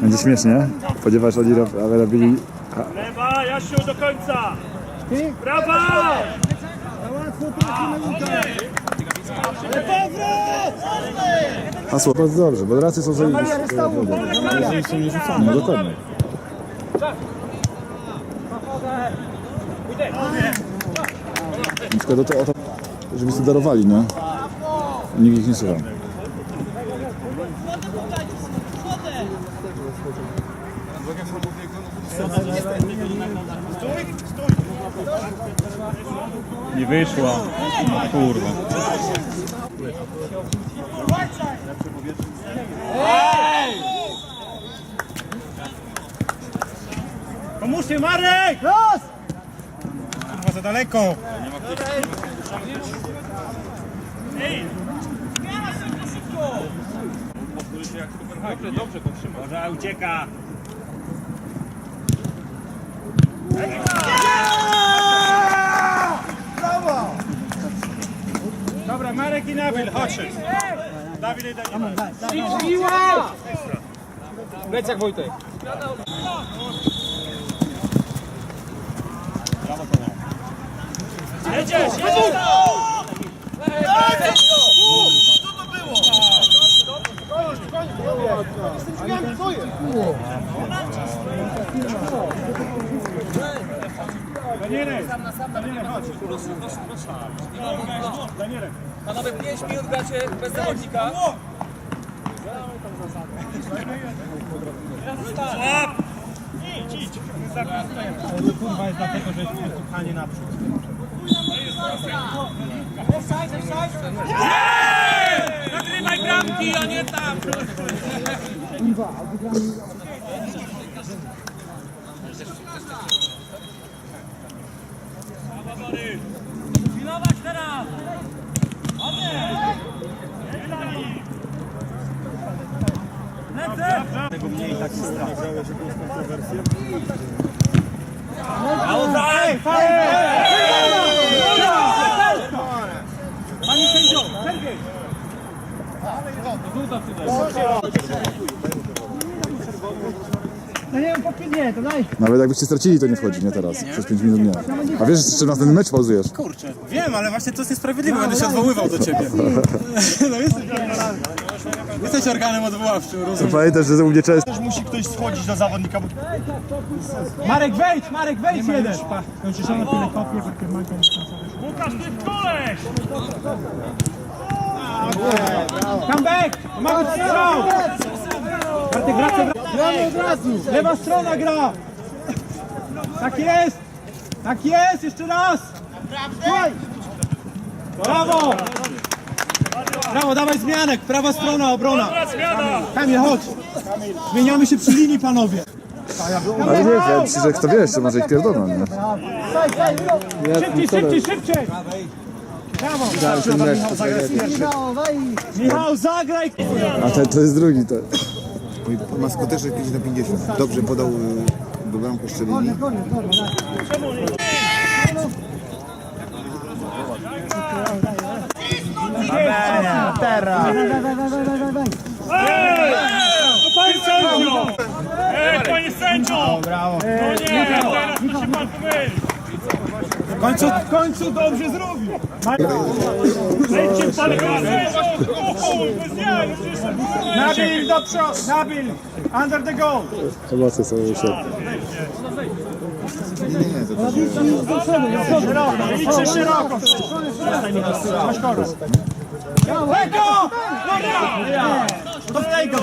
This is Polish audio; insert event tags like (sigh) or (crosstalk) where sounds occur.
Będzie śmiesznie, ponieważ oni rob- robili... Lewa, Jasiu do końca! Brawa! Hasło bardzo dobrze, bo racje są zajebiste. No dokładnie. Na przykład o to, o to żeby sobie darowali, nie? Nikt ich nie słucha. Nie wyszła. Kurwa. Pomóżcie Marek! Los! Kurwa za daleko. Dobrze, dobrze, to trzyma. Może ucieka. Dobra, Marek i Nabil, chodźcie. Dawid i Daniel. Plecak Wojtek. Jedziesz, jedziesz! Danielek, Danielek, chodź. Danielek. Panowie, 5 minut gracie bez zawodnika. Idź, idź. Kurwa jest dlatego, że jest pchanie naprzód. Nagrywaj bramki, a nie tam! Tego mniej taki strach. Ej, Panie sędzio, Sergiej! No nie wiem, po nie, to daj. Nawet jakbyście stracili, to nie wchodzi, nie teraz. Przez 5 minut nie. A wiesz, jeszcze na ten mecz pauzujesz. Kurczę, wiem, ale właśnie to jest niesprawiedliwe, będę się odwoływał do ciebie. (laughs) (laughs) No jesteś organem, jesteś organem odwoławczym, rozumiem. Pamiętasz, że u mnie często... Też musi ktoś schodzić do zawodnika, bo... Marek, wejdź, Marek, wejdź jeden. Kończysz na tyle kopie, że manką Łukasz, ty koleś! Come back! Mamy strzał! Wracaj, Gramy od razu! Lewa strona gra! Tak jest! Tak jest! Jeszcze raz! Słuchaj! Brawo! Brawo, dawaj zmianek! Prawa strona, obrona! Kamil, chodź! Zmieniamy się przy linii, panowie! Ale nie, ja myślę, że kto wie, jeszcze może ich pierdolą, nie? Szybciej, szybciej, szybciej! Brawo! Michał, zagraj! A ten to jest drugi, to... Ma skuteczność 5 na 50. Dobrze podał y, do bramkę strzelili. Ej! Panie sędzio! Ej, panie sędzio! Brawo! No nie, teraz to się pan pomyli! W końcu, w końcu dobrze zrobił! Lećcie pan. Nabil do przodu! Nabil! Under the goal! Nie, nie, to Szeroko, idźcie szeroko! Masz kogo? Tego! Dobra! Do tego!